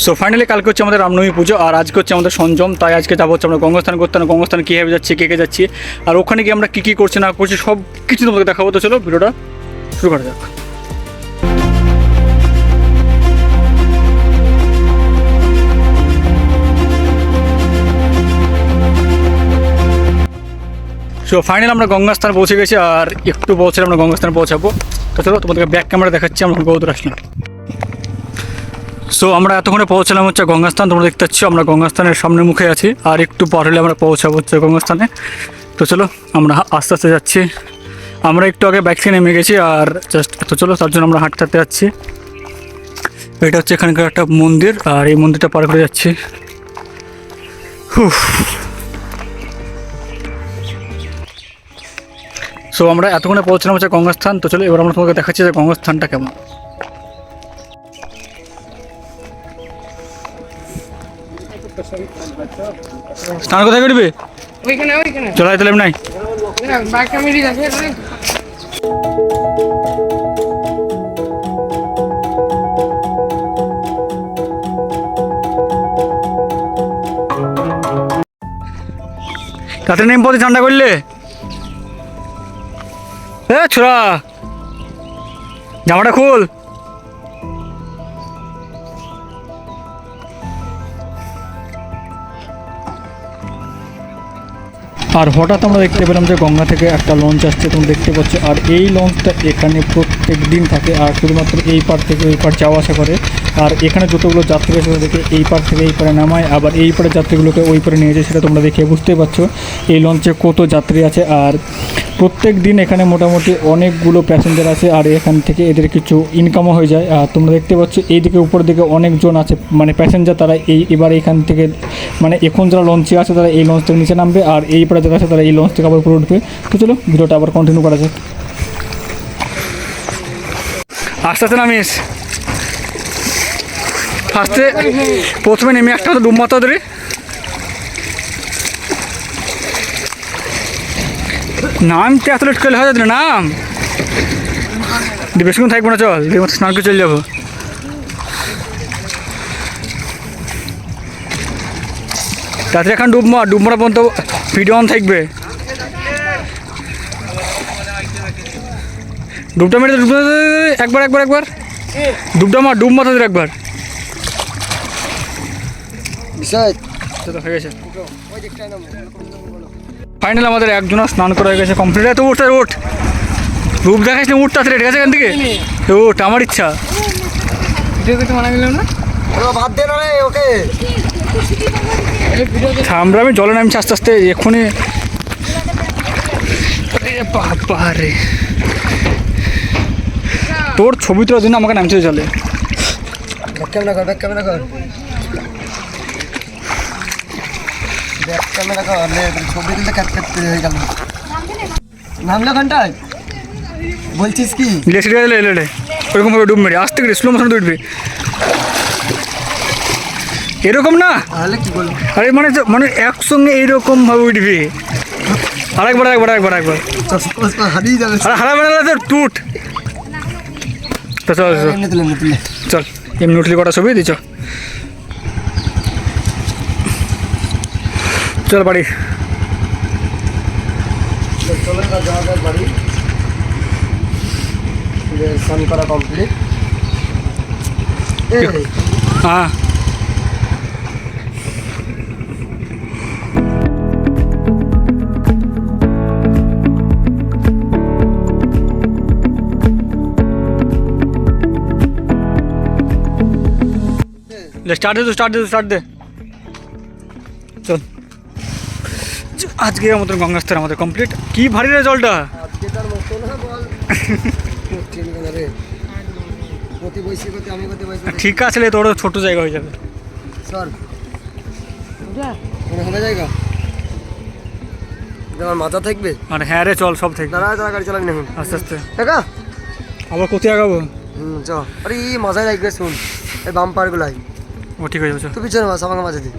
So finally কালকে হচ্ছে আমাদের রামনবমী পুজো, আর আজকে হচ্ছে আমাদের সঞ্জম, তাই আজকে যাব হচ্ছে আমরা গঙ্গাস্থান করতে। না গঙ্গাস্থানে কীভাবে যাচ্ছি, কে কে যাচ্ছি, আর ওখানে গিয়ে আমরা কী কী করছি, না করছি, সব কিছু তোমাকে দেখাবো। তো চলো, ভিডিওটা শুরু করা যাক। সো ফাইনাল আমরা গঙ্গাস্থান পৌঁছে গেছি, আর একটু পৌঁছলে আমরা গঙ্গাস্থানে পৌঁছাবো। তো চলো, তোমাদেরকে ব্যাক ক্যামেরা দেখাচ্ছি, আমরা গৌদর আসলাম। সো আমরা এতক্ষণে পৌঁছালাম হচ্ছে গঙ্গাস্থান। তোমরা দেখতে পাচ্ছ, আমরা গঙ্গাস্থানের সামনে মুখে আছি। আর একটু পর হলে আমরা পৌঁছাবো হচ্ছে গঙ্গাস্থানে। তো চলো, আমরা আস্তে আস্তে যাচ্ছি। আমরা একটু আগে বাইক নেমে গেছি আর জাস্ট তো চলো, তার জন্য আমরা হাঁটতে হাঁটতে যাচ্ছি। এটা হচ্ছে এখানকার একটা মন্দির আর এই মন্দিরটা পার করে যাচ্ছি। সো আমরা এতক্ষণে পৌঁছলাম হচ্ছে গঙ্গাস্থান। তো চলো, এবার আমরা তোমাকে দেখাচ্ছি যে গঙ্গাস্থানটা কেমন। স্নান কোথায় করবি? ওইখানে ওইখানে। চলো তাহলে নাই। রাতে নেম পথে ঠান্ডা করলে? এ ছোড়া। জামাটা খুল। আর হঠাৎ আমরা দেখতে পেলাম যে গঙ্গা থেকে একটা লঞ্চ আসছে তুমি দেখতে পাচ্ছ। আর এই লঞ্চটা এখানে প্রত্যেক দিন থাকে, আর শুধুমাত্র এই পার থেকে ওই পার যাওয়া আসা করে। আর এখানে যতগুলো যাত্রী আছে দেখে এই পার থেকে এই পারে নামায়, আবার এই পারে যাত্রীগুলোকে ওই পারে নিয়ে যায়, সেটা তোমরা দেখে বুঝতেই পারছ। এই লঞ্চে কত যাত্রী আছে, আর প্রত্যেক দিন এখানে মোটামুটি অনেকগুলো প্যাসেঞ্জার আছে আর এখান থেকে এদের কিছু ইনকামও হয়ে যায়। আর তোমরা দেখতে পাচ্ছ, এইদিকে উপর দিকে অনেকজন আছে মানে প্যাসেঞ্জার তারা এই, এবার এখান থেকে মানে এখন যারা লঞ্চে আছে, তারা এই লঞ্চ থেকে নিচে নামবে, আর এই পারে যারা আছে তারা এই লঞ্চ থেকে আবার উপরে উঠবে। তো চলো, ভিডিওটা আবার কন্টিনিউ করা যাক। আস্তে আস্তে নামিস ফার্স্টে প্রথমে নেমে একটা মতো ডুব মাথা ধরে। নামতে এত লেট করলে হয় না নাম? বেশিক্ষণ থাকব না, চল। দিয়ে স্নান করে চলে যাব। রাত্রে এখন ডুব মার, ডুব মারা পর্যন্ত ভিডিও অন থাকবে। ডুবটা মেরে ডুবটা একবার একবার একবার। ডুবটা মার ডুব মাথা একবার। হয়ে ফাইনাল আমাদের একজনা স্নান করা হয়ে গেছে কমপ্লিট তো উঠ উঠ। রূপ দেখাস না উঠ তাড়াতাড়ি ঠিক আছে এখান থেকে? উঠ আমার ইচ্ছা। ভিডিও করতে মানা গেলাম না? ও বাদ দে না ওকে। আমরা আমি জলে নামছি আস্তে আস্তে এক্ষুনি। বাবা রে। তোর ছবি তোলার জন্য আমাকে নামছে জলে। ব্যাক ক্যামেরা কর ব্যাক ক্যামেরা কর। ব্যাক ক্যামেরা কর লে ছবি তুলতে কাট কাটতে হয়ে গেল। নামলো ঘন্টায়? বলছিস কি? ভাবে ডুব মেরে আস্তে করে স্লো মোশন উঠবে এরকম না? তাহলে কি বলব আরে মানে মানে একসঙ্গে এইরকম ভাবে উঠবে। আরেকবার আরেকবার আরেকবার চশমা হারিয়ে যাবে। আরে হারা বেড়ালে তো টুট। তো চল চল। এমনি উঠলি কটা ছবি? দিছ চল। বাড়ি। চলে না যাওয়া যাক বাড়ি। স্নান করা কমপ্লিট হ্যাঁ। স্টার্ট দে স্টার্ট দে স্টার্ট দে। চল। আজকে আমাদের গঙ্গাস্থান আমাদের কমপ্লিট কি ভারী রে জলটা ঠিক আছে তোর ছোট জায়গা হয়ে যাবে। জায়গা? আমার মাথা থাকবে? আর হ্যাঁ রে চল সব থেকে দাঁড়া দাঁড়া গাড়ি চালাবি না আস্তে আস্তে। টাকা আবার কোথায় আগাবো? হুম চ। আরে এই মাথায় লাগবে শুন। এই বাম্পার গুলাই। ও ঠিক হয়ে যাবে চল। তুই পিছনে বাস আমাকে মাঝে দি